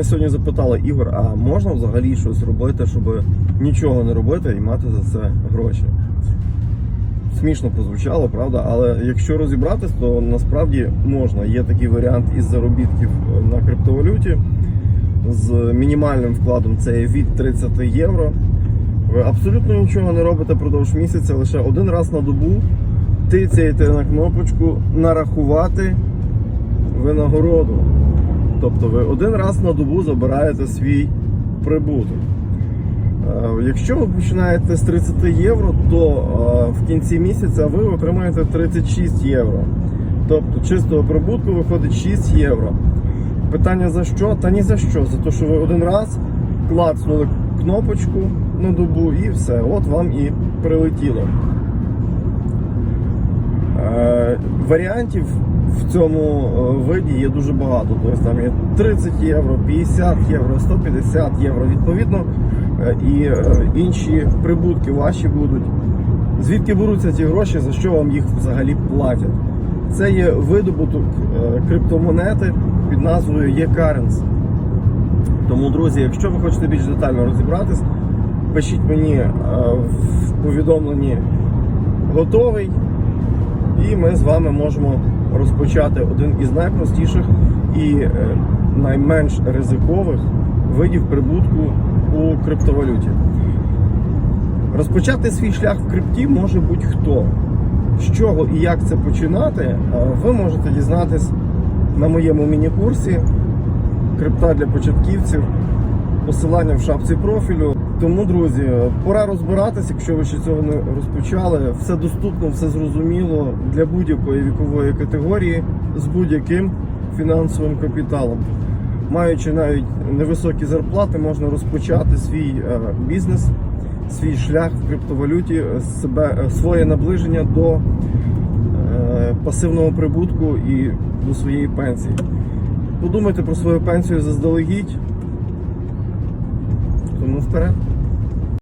мене сьогодні запитали, Ігор, а можна взагалі щось робити, щоб нічого не робити і мати за це гроші? Смішно прозвучало, правда? Але якщо розібратись, то насправді можна. Є такий варіант із заробітків на криптовалюті з мінімальним вкладом це від 30 євро. Ви абсолютно нічого не робите продовж місяця, лише один раз на добу тицяєте на кнопочку нарахувати винагороду. Тобто ви один раз на добу забираєте свій прибуток. Е, Якщо ви починаєте з 30 євро, то е, в кінці місяця ви отримаєте 36 євро. Тобто чистого прибутку виходить 6 євро. Питання за що? Та ні за що. За те, що ви один раз клацнули кнопочку на добу і все. От вам і прилетіло. Е, Варіантів в цьому е, виді є дуже багато. Тобто там є 30 євро, 50 євро, 150 євро. Відповідно, е, і е, інші прибутки ваші будуть. Звідки беруться ці гроші, за що вам їх взагалі платять? Це є видобуток криптомонети під назвою eCurrency. Тому, друзі, якщо ви хочете більш детально розібратись, пишіть мені в повідомленні готовий, і ми з вами можемо розпочати один із найпростіших і е, найменш ризикових видів прибутку у криптовалюті. Розпочати свій шлях в крипті може будь-хто. З чого і як це починати, е, ви можете дізнатись на моєму міні-курсі крипта для початківців. Посилання в шапці профілю. Тому, друзі, пора розбиратись, якщо ви ще цього не розпочали. Все доступно, все зрозуміло для будь-якої вікової категорії з будь-яким фінансовим капіталом. Маючи навіть невисокі зарплати, можна розпочати свій е, бізнес, свій шлях в криптовалюті, е, себе, е, своє наближення до пасивного прибутку і до своєї пенсії. Подумайте про свою пенсію заздалегідь. Тому вперед.